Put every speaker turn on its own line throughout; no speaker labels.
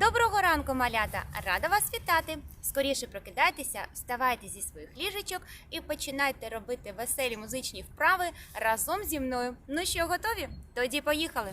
Доброго ранку, малята! Рада вас вітати! Скоріше прокидайтеся, вставайте зі своїх ліжечок і починайте робити веселі музичні вправи разом зі мною. Ну що, готові? Тоді поїхали!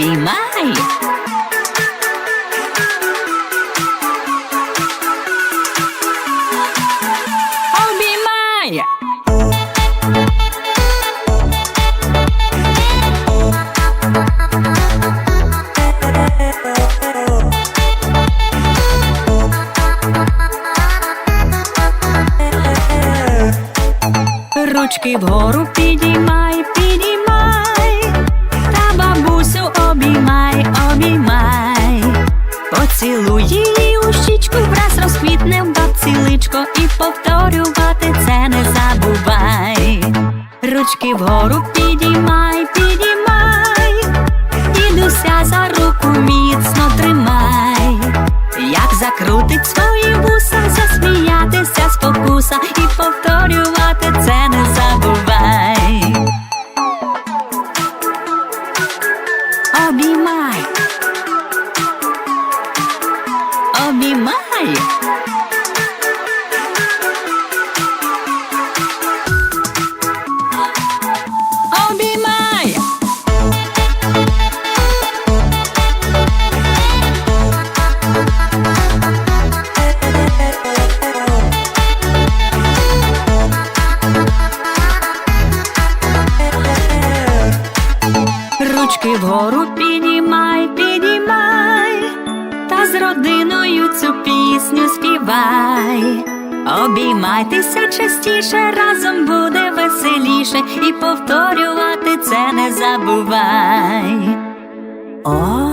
Обіймай. Обіймай. Ручки вгору підіймай, підіймай, поцілуй її у враз розквітне бабці і повторювати це не забувай. Ручки вгору підіймай, підіймай, дідуся за руку міцно тримай. Як закрутить свої вуса, засміятися спокуса і повторювати це не забувай. Обіймай. Обіймай. Обіймай. Ручки вгору підіймай, цю пісню співай. Обіймайтеся частіше, разом буде веселіше, і повторювати це не забувай. О.